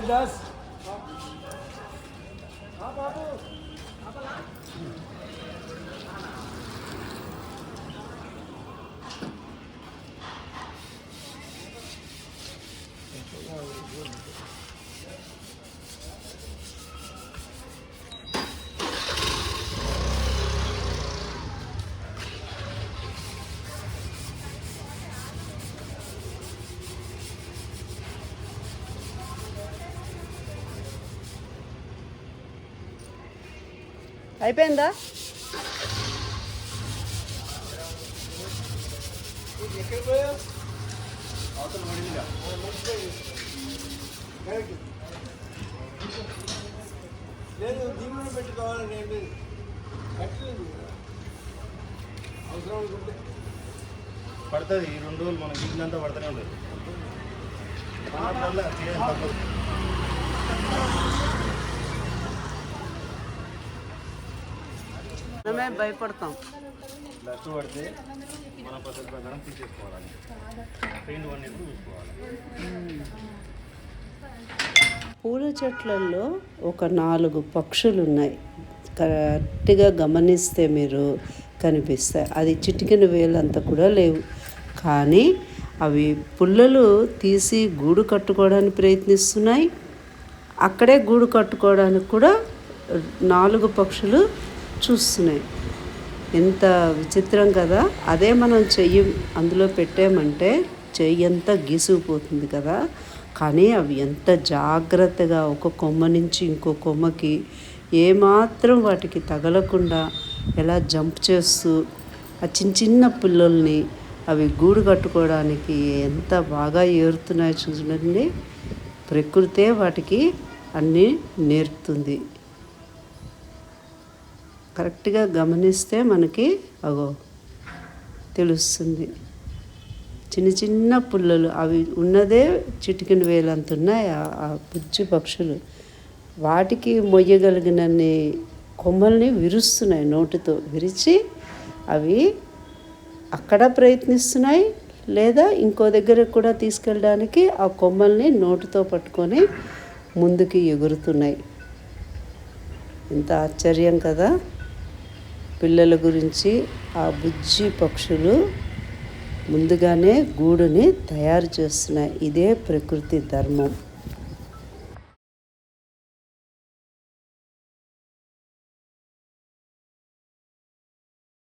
das అయిపోయిందా? లేదు దీనిలో పెట్టుకోవాలని ఏం లేదు. అవసరం అనుకుంటే పడుతుంది ఈ రెండు రోజులు మనకి ఇల్లంతా పడుతూనే ఉంటుంది. మనమే భయపడతాం. డస్ట్ పడితే మన పద్ధతి ప్రకారం తీసేసుకోవాలి. పెయింట్ వన్ ఎప్పుడు చూసుకోవాలి. పూల చెట్లలో ఒక నాలుగు పక్షులు ఉన్నాయి. కరెక్ట్గా గమనిస్తే మీరు కనిపిస్తాయి. అది చిటికిన వేలంతా కూడా లేవు. కానీ అవి పుల్లలు తీసి గూడు కట్టుకోవడానికి ప్రయత్నిస్తున్నాయి. అక్కడే గూడు కట్టుకోవడానికి కూడా నాలుగు పక్షులు చూస్తున్నాయి. ఎంత విచిత్రం కదా! అదే మనం చెయ్యి అందులో పెట్టామంటే చెయ్యి అంతా గీసుకుపోతుంది కదా! కానీ అవి ఎంత జాగ్రత్తగా ఒక కొమ్మ నుంచి ఇంకో కొమ్మకి ఏమాత్రం వాటికి తగలకుండా ఎలా జంప్ చేస్తూ ఆ చిన్న చిన్న పిల్లల్ని అవి గూడు కట్టుకోవడానికి ఎంత బాగా ఏరుతున్నాయో చూడండి. ప్రకృతే వాటికి అన్నీ నేర్పుతుంది. కరెక్ట్గా గమనిస్తే మనకి అగో తెలుస్తుంది. చిన్న చిన్న పుల్లలు అవి ఉన్నదే చిటికిన వేలంత ఉన్నాయి ఆ- ఆ బుజ్జి పక్షులు. వాటికి మొయ్యగలిగినన్ని కొమ్మల్ని విరుస్తున్నాయి నోటితో విరిచి అవి అక్కడ ప్రయత్నిస్తున్నాయి లేదా ఇంకో దగ్గర కూడా తీసుకెళ్ళడానికి ఆ కొమ్మల్ని నోటితో పట్టుకొని ముందుకి ఎగురుతున్నాయి. ఎంత ఆశ్చర్యం కదా? పిల్లల గురించి ఆ బుజ్జి పక్షులు ముందుగానే గూడుని తయారు చేస్తున్నాయి. ఇదే ప్రకృతి ధర్మం.